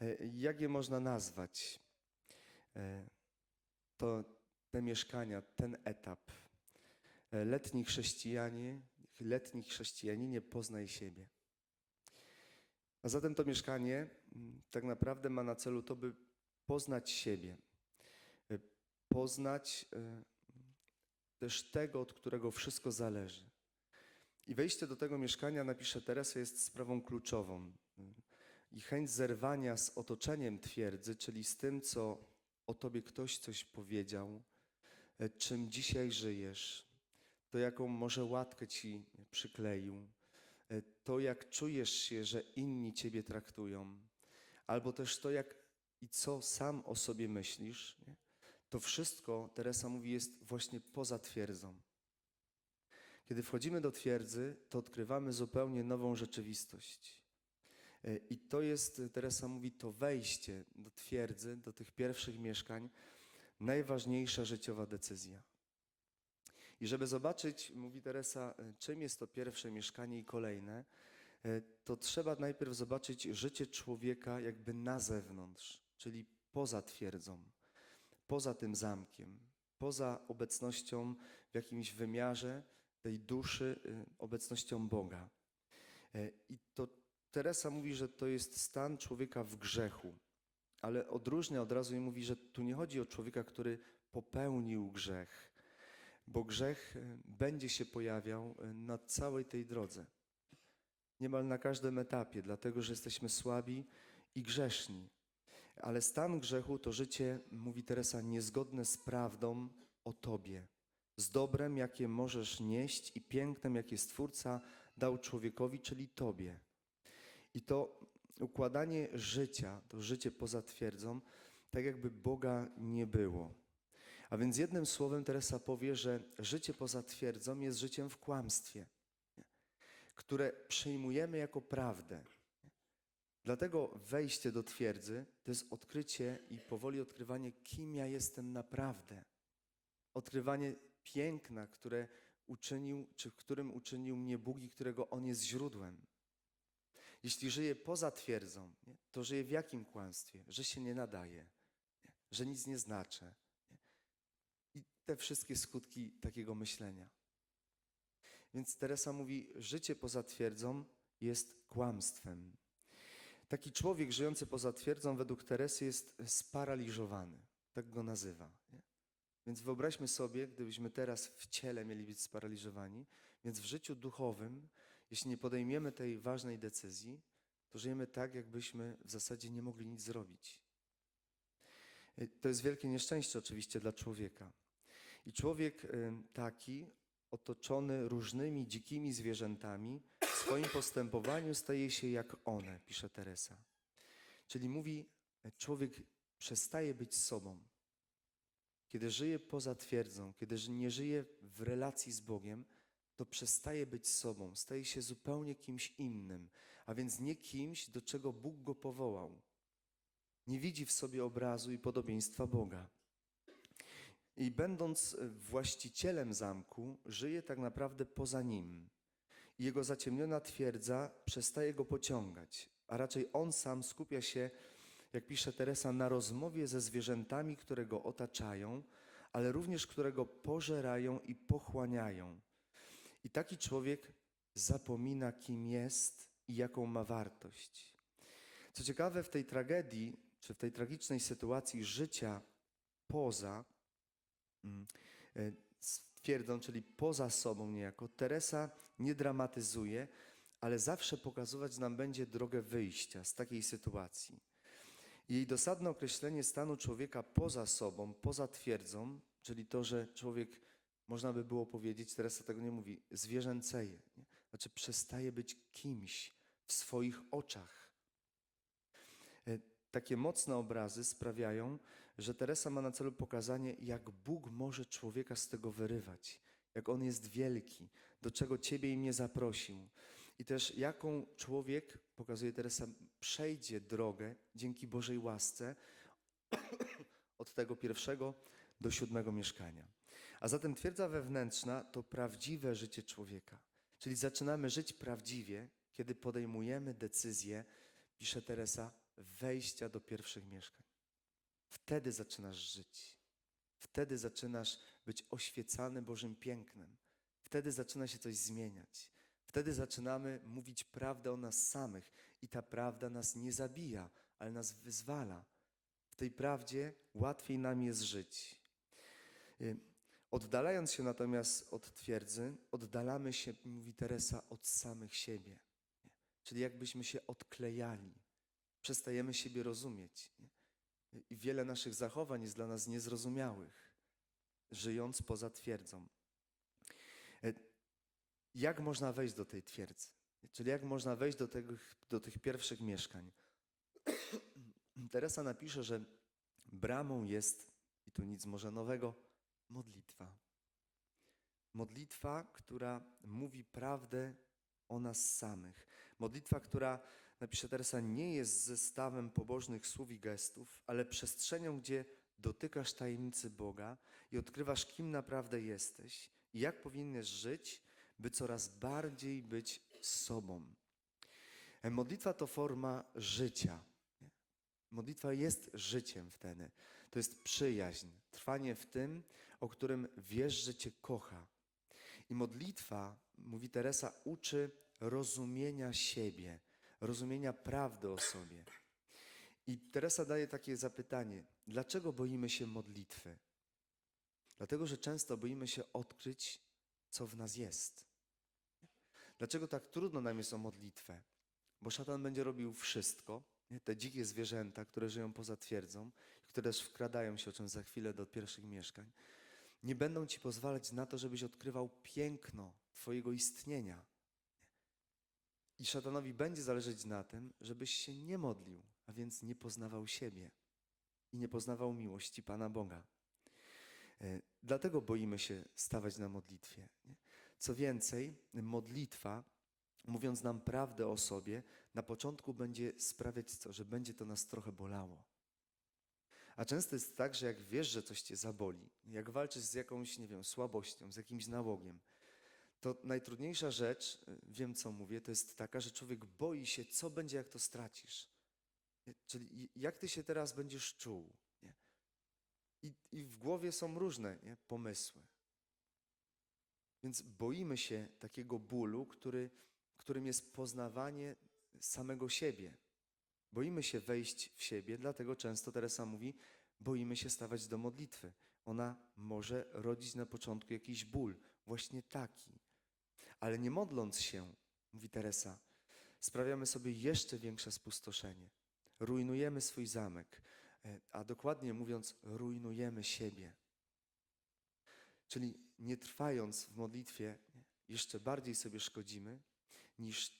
E, Jak je można nazwać? E, To te mieszkania, ten etap. E, Letni chrześcijanie, letni chrześcijaninie poznaj siebie. A zatem to mieszkanie mm, tak naprawdę ma na celu to, by poznać siebie, poznać też tego, od którego wszystko zależy. I wejście do tego mieszkania, napisze Teresa, jest sprawą kluczową. I chęć zerwania z otoczeniem twierdzy, czyli z tym, co o tobie ktoś coś powiedział, e, czym dzisiaj żyjesz, to jaką może łatkę ci przykleił, e, to jak czujesz się, że inni ciebie traktują, albo też to jak i co sam o sobie myślisz, nie? to wszystko, Teresa mówi, jest właśnie poza twierdzą. Kiedy wchodzimy do twierdzy, to odkrywamy zupełnie nową rzeczywistość. E, I to jest, Teresa mówi, to wejście do twierdzy, do tych pierwszych mieszkań, najważniejsza życiowa decyzja. I żeby zobaczyć, mówi Teresa, e, czym jest to pierwsze mieszkanie i kolejne, e, to trzeba najpierw zobaczyć życie człowieka jakby na zewnątrz, czyli poza twierdzą, poza tym zamkiem, poza obecnością w jakimś wymiarze tej duszy, obecnością Boga. I to Teresa mówi, że to jest stan człowieka w grzechu, ale odróżnia od razu i mówi, że tu nie chodzi o człowieka, który popełnił grzech, bo grzech e, będzie się pojawiał e, na całej tej drodze. Niemal na każdym etapie, dlatego że jesteśmy słabi i grzeszni. Ale stan grzechu to życie, mówi Teresa, niezgodne z prawdą o Tobie, z dobrem, jakie możesz nieść i pięknem, jakie Stwórca dał człowiekowi, czyli Tobie. I to układanie życia, to życie poza twierdzą, tak jakby Boga nie było. A więc jednym słowem Teresa powie, że życie poza twierdzą jest życiem w kłamstwie, które przyjmujemy jako prawdę. Dlatego wejście do twierdzy to jest odkrycie i powoli odkrywanie, kim ja jestem naprawdę. Odkrywanie piękna, które uczynił, czy w którym uczynił mnie Bóg i którego On jest źródłem. Jeśli żyję poza twierdzą, nie, to żyję w jakim kłamstwie? Że się nie nadaje, nie, że nic nie znaczę. Nie? I te wszystkie skutki takiego myślenia. Więc Teresa mówi, życie poza twierdzą jest kłamstwem. Taki człowiek żyjący poza twierdzą według Teresy jest sparaliżowany. Tak go nazywa. Nie? Więc wyobraźmy sobie, gdybyśmy teraz w ciele mieli być sparaliżowani, więc w życiu duchowym, jeśli nie podejmiemy tej ważnej decyzji, to żyjemy tak, jakbyśmy w zasadzie nie mogli nic zrobić. Y, To jest wielkie nieszczęście oczywiście dla człowieka. I człowiek y, taki, otoczony różnymi dzikimi zwierzętami, w swoim postępowaniu staje się jak one, pisze Teresa. Czyli mówi, y, człowiek przestaje być sobą. Kiedy żyje poza twierdzą, kiedy nie żyje w relacji z Bogiem, to przestaje być sobą, staje się zupełnie kimś innym, a więc nie kimś, do czego Bóg go powołał. Nie widzi w sobie obrazu i podobieństwa Boga. I będąc właścicielem zamku, żyje tak naprawdę poza nim. Jego zaciemniona twierdza przestaje go pociągać, a raczej on sam skupia się, jak pisze Teresa, na rozmowie ze zwierzętami, które go otaczają, ale również które go pożerają i pochłaniają. I taki człowiek zapomina, kim jest i jaką ma wartość. Co ciekawe, w tej tragedii, czy w tej tragicznej sytuacji życia poza mm, e, twierdzą, czyli poza sobą niejako, Teresa nie dramatyzuje, ale zawsze pokazywać nam będzie drogę wyjścia z takiej sytuacji. Jej dosadne określenie stanu człowieka poza sobą, poza twierdzą, czyli to, że człowiek, można by było powiedzieć, Teresa tego nie mówi, zwierzęceje. Nie? Znaczy przestaje być kimś w swoich oczach. E, Takie mocne obrazy sprawiają, że Teresa ma na celu pokazanie, jak Bóg może człowieka z tego wyrywać, jak On jest wielki, do czego Ciebie i mnie zaprosił. I też jaką człowiek, pokazuje Teresa, przejdzie drogę dzięki Bożej łasce od tego pierwszego do siódmego mieszkania. A zatem twierdza wewnętrzna to prawdziwe życie człowieka. Czyli zaczynamy żyć prawdziwie, kiedy podejmujemy decyzję, pisze Teresa, wejścia do pierwszych mieszkań. Wtedy zaczynasz żyć. Wtedy zaczynasz być oświecany Bożym pięknem. Wtedy zaczyna się coś zmieniać. Wtedy zaczynamy mówić prawdę o nas samych i ta prawda nas nie zabija, ale nas wyzwala. W tej prawdzie łatwiej nam jest żyć. Oddalając się natomiast od twierdzy, oddalamy się, mówi Teresa, od samych siebie. Nie? Czyli jakbyśmy się odklejali. Przestajemy siebie rozumieć. Nie? I wiele naszych zachowań jest dla nas niezrozumiałych, żyjąc poza twierdzą. E, Jak można wejść do tej twierdzy? Czyli jak można wejść do, do tych pierwszych mieszkań? Teresa napisze, że bramą jest, i tu nic może nowego, modlitwa. Modlitwa, która mówi prawdę o nas samych. Modlitwa, która, napisze Teresa, nie jest zestawem pobożnych słów i gestów, ale przestrzenią, gdzie dotykasz tajemnicy Boga i odkrywasz, kim naprawdę jesteś i jak powinieneś żyć, by coraz bardziej być sobą. E, Modlitwa to forma życia. Modlitwa jest życiem wtedy. To jest przyjaźń, trwanie w tym, o którym wiesz, że Cię kocha. I modlitwa, mówi Teresa, uczy rozumienia siebie, rozumienia prawdy o sobie. I Teresa daje takie zapytanie: dlaczego boimy się modlitwy? Dlatego, że często boimy się odkryć, co w nas jest. Dlaczego tak trudno nam jest o modlitwę? Bo szatan będzie robił wszystko, te dzikie zwierzęta, które żyją poza twierdzą, które też wkradają się, o czym za chwilę, do pierwszych mieszkań, nie będą ci pozwalać na to, żebyś odkrywał piękno Twojego istnienia. I szatanowi będzie zależeć na tym, żebyś się nie modlił, a więc nie poznawał siebie i nie poznawał miłości Pana Boga. E, Dlatego boimy się stawać na modlitwie. Co więcej, modlitwa, mówiąc nam prawdę o sobie, na początku będzie sprawiać co, że będzie to nas trochę bolało. A często jest tak, że jak wiesz, że coś cię zaboli, jak walczysz z jakąś, nie wiem, słabością, z jakimś nałogiem, to najtrudniejsza rzecz, y, wiem co mówię, to jest taka, że człowiek boi się, co będzie, jak to stracisz. Czyli jak ty się teraz będziesz czuł. Nie? I, I w głowie są różne nie? pomysły. Więc boimy się takiego bólu, który, którym jest poznawanie samego siebie. Boimy się wejść w siebie, dlatego często Teresa mówi, boimy się stawać do modlitwy. Ona może rodzić na początku jakiś ból, właśnie taki. Ale nie modląc się, mówi Teresa, sprawiamy sobie jeszcze większe spustoszenie. Rujnujemy swój zamek, e, a dokładnie mówiąc, rujnujemy siebie. Czyli nie trwając w modlitwie, jeszcze bardziej sobie szkodzimy, niż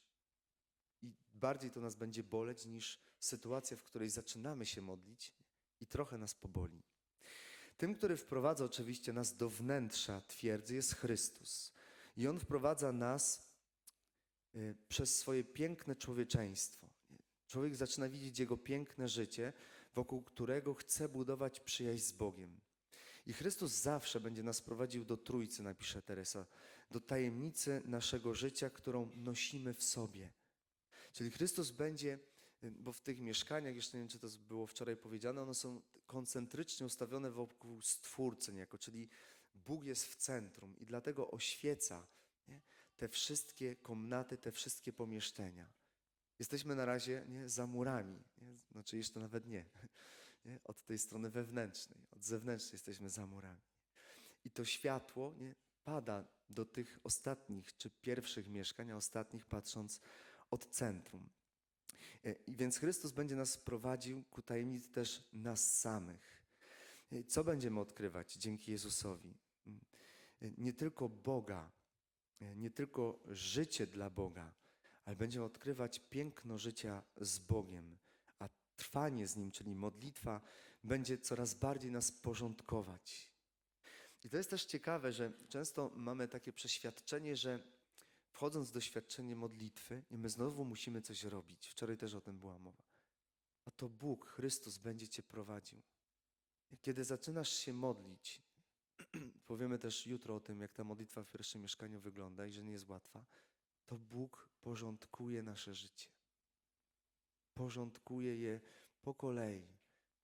bardziej to nas będzie boleć niż sytuacja, w której zaczynamy się modlić i trochę nas poboli. Tym, który wprowadza oczywiście nas do wnętrza twierdzy, jest Chrystus. I On wprowadza nas y, przez swoje piękne człowieczeństwo. Człowiek zaczyna widzieć Jego piękne życie, wokół którego chce budować przyjaźń z Bogiem. I Chrystus zawsze będzie nas prowadził do Trójcy, napisze Teresa, do tajemnicy naszego życia, którą nosimy w sobie. Czyli Chrystus będzie, y, bo w tych mieszkaniach, jeszcze nie wiem, czy to było wczoraj powiedziane, one są koncentrycznie ustawione wokół Stwórcy niejako, czyli Bóg jest w centrum i dlatego oświeca nie, te wszystkie komnaty, te wszystkie pomieszczenia. Jesteśmy na razie nie, za murami, nie, znaczy jeszcze nawet nie, nie, od tej strony wewnętrznej, od zewnętrznej jesteśmy za murami. I to światło nie, pada do tych ostatnich czy pierwszych mieszkań, a ostatnich patrząc od centrum. E, I więc Chrystus będzie nas prowadził ku tajemnicy też nas samych. E, Co będziemy odkrywać dzięki Jezusowi? Mm, e, Nie tylko Boga, nie tylko życie dla Boga, ale będziemy odkrywać piękno życia z Bogiem, a trwanie z Nim, czyli modlitwa, będzie coraz bardziej nas porządkować. I to jest też ciekawe, że często mamy takie przeświadczenie, że wchodząc w doświadczenie modlitwy, my znowu musimy coś robić. Wczoraj też o tym była mowa. A to Bóg, Chrystus będzie cię prowadził. Kiedy zaczynasz się modlić, powiemy też jutro o tym, jak ta modlitwa w pierwszym mieszkaniu wygląda i że nie jest łatwa, to Bóg porządkuje nasze życie. porządkuje je po kolei,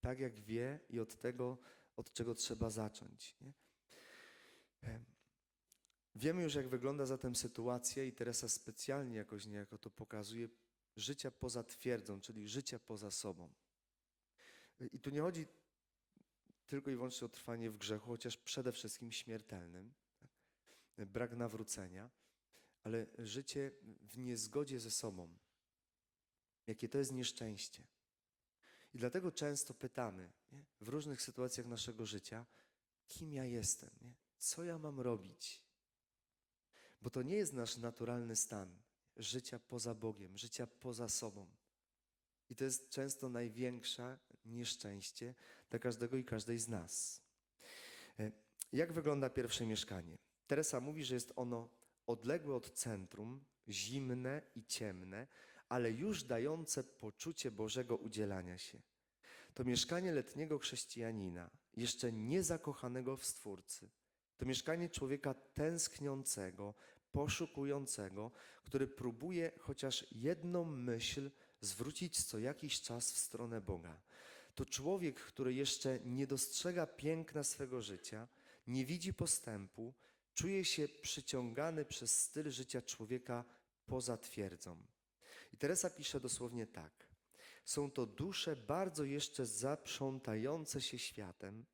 tak jak wie i od tego, od czego trzeba zacząć. Nie? Em, Wiemy już, jak wygląda zatem sytuacja, i Teresa specjalnie jakoś niejako to pokazuje, życia poza twierdzą, czyli życia poza sobą. I tu nie chodzi tylko i wyłącznie o trwanie w grzechu, chociaż przede wszystkim śmiertelnym, tak? brak nawrócenia, ale życie w niezgodzie ze sobą. Jakie to jest nieszczęście. I dlatego często pytamy nie? w różnych sytuacjach naszego życia, kim ja jestem, nie? co ja mam robić. Bo to nie jest nasz naturalny stan życia poza Bogiem, życia poza sobą. I to jest często największe nieszczęście dla każdego i każdej z nas. E, Jak wygląda pierwsze mieszkanie? Teresa mówi, że jest ono odległe od centrum, zimne i ciemne, ale już dające poczucie Bożego udzielania się. To mieszkanie letniego chrześcijanina, jeszcze nie zakochanego w Stwórcy. To mieszkanie człowieka tęskniącego, poszukującego, który próbuje chociaż jedną myśl zwrócić co jakiś czas w stronę Boga. To człowiek, który jeszcze nie dostrzega piękna swego życia, nie widzi postępu, czuje się przyciągany przez styl życia człowieka poza twierdzą. I Teresa pisze dosłownie tak. Są to dusze bardzo jeszcze zaprzątające się światem,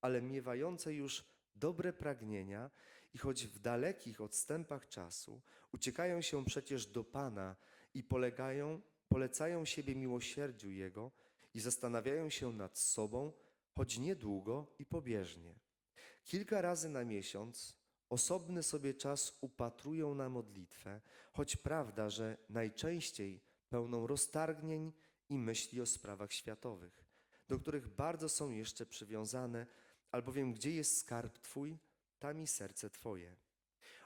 ale miewające już dobre pragnienia i choć w dalekich odstępach czasu uciekają się przecież do Pana i polegają, polecają siebie miłosierdziu Jego i zastanawiają się nad sobą, choć niedługo i pobieżnie. Kilka razy na miesiąc osobny sobie czas upatrują na modlitwę, choć prawda, że najczęściej pełną roztargnień i myśli o sprawach światowych, do których bardzo są jeszcze przywiązane, albowiem gdzie jest skarb Twój, tam i serce Twoje.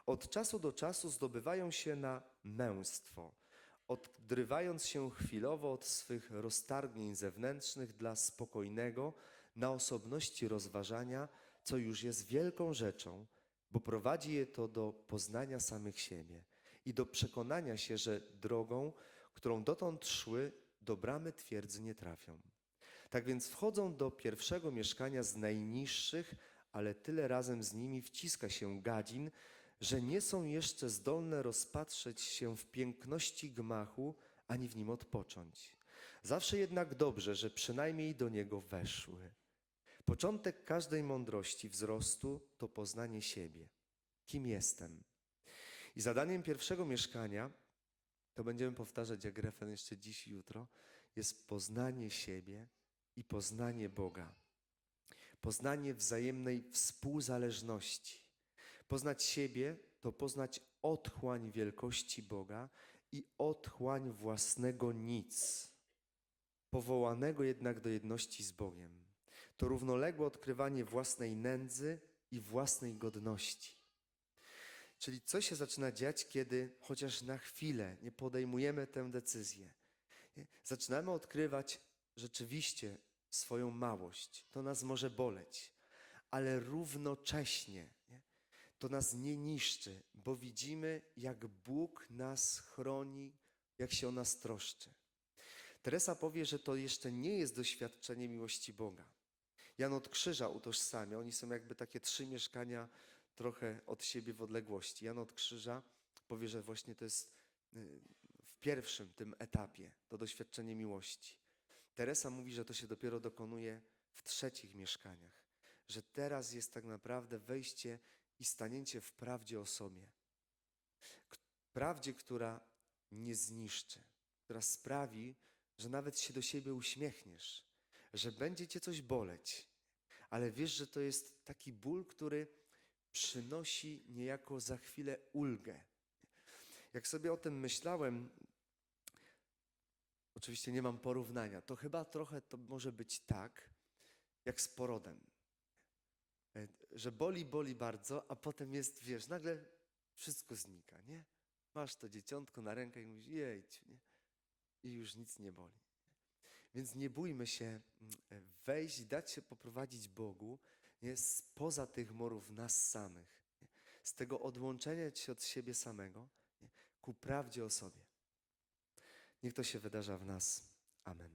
Od czasu do czasu zdobywają się na męstwo, odrywając się chwilowo od swych roztargnień zewnętrznych dla spokojnego, na osobności rozważania, co już jest wielką rzeczą, bo prowadzi je to do poznania samych siebie i do przekonania się, że drogą, którą dotąd szły, do bramy twierdzy nie trafią. Tak więc wchodzą do pierwszego mieszkania z najniższych, ale tyle razem z nimi wciska się gadzin, że nie są jeszcze zdolne rozpatrzeć się w piękności gmachu, ani w nim odpocząć. Zawsze jednak dobrze, że przynajmniej do niego weszły. Początek każdej mądrości, wzrostu to poznanie siebie. Kim jestem? I zadaniem pierwszego mieszkania, to będziemy powtarzać jak refren jeszcze dziś i jutro, jest poznanie siebie i poznanie Boga. Poznanie wzajemnej współzależności. Poznać siebie to poznać otchłań wielkości Boga i otchłań własnego nic, powołanego jednak do jedności z Bogiem. To równoległe odkrywanie własnej nędzy i własnej godności. Czyli co się zaczyna dziać, kiedy chociaż na chwilę nie podejmujemy tę decyzję? Zaczynamy odkrywać rzeczywiście swoją małość. To nas może boleć, ale równocześnie nie? to nas nie niszczy, bo widzimy, jak Bóg nas chroni, jak się o nas troszczy. Teresa powie, że to jeszcze nie jest doświadczenie miłości Boga. Jan od Krzyża utożsamia, oni są jakby takie trzy mieszkania trochę od siebie w odległości. Jan od Krzyża powie, że właśnie to jest y, w pierwszym tym etapie, to doświadczenie miłości. Teresa mówi, że to się dopiero dokonuje w trzecich mieszkaniach, że teraz jest tak naprawdę wejście i stanięcie w prawdzie o sobie. Prawdzie, która nie zniszczy, która sprawi, że nawet się do siebie uśmiechniesz, że będzie cię coś boleć, ale wiesz, że to jest taki ból, który przynosi niejako za chwilę ulgę. Jak sobie o tym myślałem, oczywiście nie mam porównania, to chyba trochę to może być tak, jak z porodem. E, Że boli, boli bardzo, a potem jest, wiesz, nagle wszystko znika, nie? Masz to dzieciątko na rękę i mówisz, jejciu, nie? I już nic nie boli. Więc nie bójmy się mm, e, wejść dać się poprowadzić Bogu nie, spoza tych morów nas samych, nie, z tego odłączenia się od siebie samego nie, ku prawdzie o sobie. Niech to się wydarza w nas. Amen.